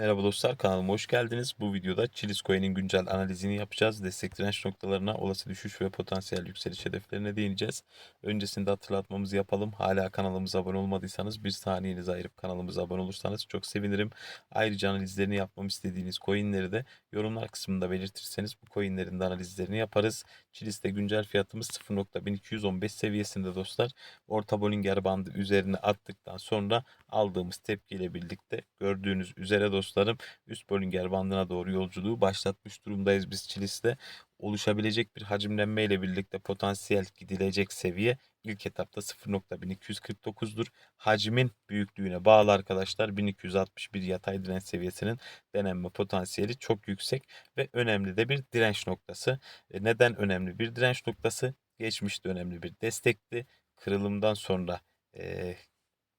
Merhaba dostlar kanalıma hoş geldiniz. Bu videoda Chilis Coin'in güncel analizini yapacağız. Destek direnç noktalarına, olası düşüş ve potansiyel yükseliş hedeflerine değineceğiz. Öncesinde hatırlatmamızı yapalım. Hala kanalımıza abone olmadıysanız bir saniyenizi ayırıp kanalımıza abone olursanız çok sevinirim. Ayrıca analizlerini yapmamı istediğiniz coinleri de yorumlar kısmında belirtirseniz bu coinlerin de analizlerini yaparız. Chilis'te güncel fiyatımız 0.1215 seviyesinde dostlar. Orta Bollinger bandı üzerine attıktan sonra aldığımız tepkiyle birlikte gördüğünüz üzere dostlarım üst Bollinger bandına doğru yolculuğu başlatmış durumdayız biz Chilis'te. Oluşabilecek bir hacimlenme ile birlikte potansiyel gidilecek seviye ilk etapta 0.1249'dur. Hacmin büyüklüğüne bağlı arkadaşlar 1261 yatay direnç seviyesinin denenme potansiyeli çok yüksek ve önemli de bir direnç noktası. E, Neden önemli bir direnç noktası? Geçmişte önemli bir destekti. Kırılımdan sonra e,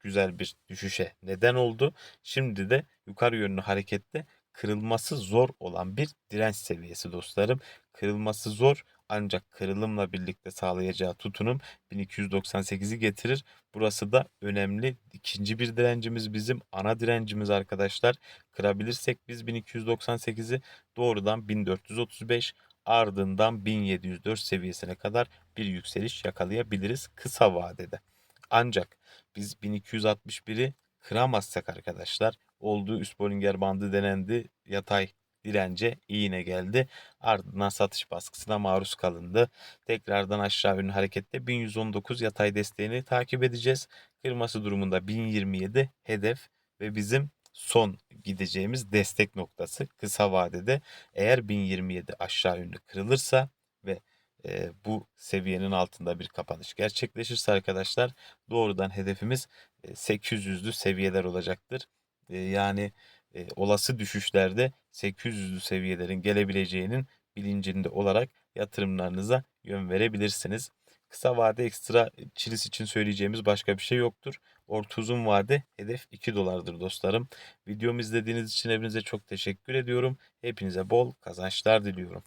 güzel bir düşüşe neden oldu. Şimdi de yukarı yönlü harekette kırılması zor olan bir direnç seviyesi dostlarım. Kırılması zor ancak kırılımla birlikte sağlayacağı tutunum 1298'i getirir. Burası da önemli. İkinci bir direncimiz bizim ana direncimiz arkadaşlar. Kırabilirsek biz 1298'i doğrudan 1435 ardından 1704 seviyesine kadar bir yükseliş yakalayabiliriz kısa vadede. Ancak biz 1261'i kıramazsak arkadaşlar olduğu üst Bollinger bandı denendi. Yatay dirence iğne geldi. Ardından satış baskısına maruz kalındı. Tekrardan aşağı yönlü harekette 1119 yatay desteğini takip edeceğiz. Kırması durumunda 1027 hedef ve bizim son gideceğimiz destek noktası kısa vadede eğer 1027 aşağı yönlü kırılırsa ve e, bu seviyenin altında bir kapanış gerçekleşirse arkadaşlar doğrudan hedefimiz e, 800'lü seviyeler olacaktır. E, yani e, olası düşüşlerde 800'lü seviyelerin gelebileceğinin bilincinde olarak yatırımlarınıza yön verebilirsiniz. Kısa vade ekstra çilis için söyleyeceğimiz başka bir şey yoktur. Orta uzun vade hedef 2 dolardır dostlarım. Videomu izlediğiniz için hepinize çok teşekkür ediyorum. Hepinize bol kazançlar diliyorum.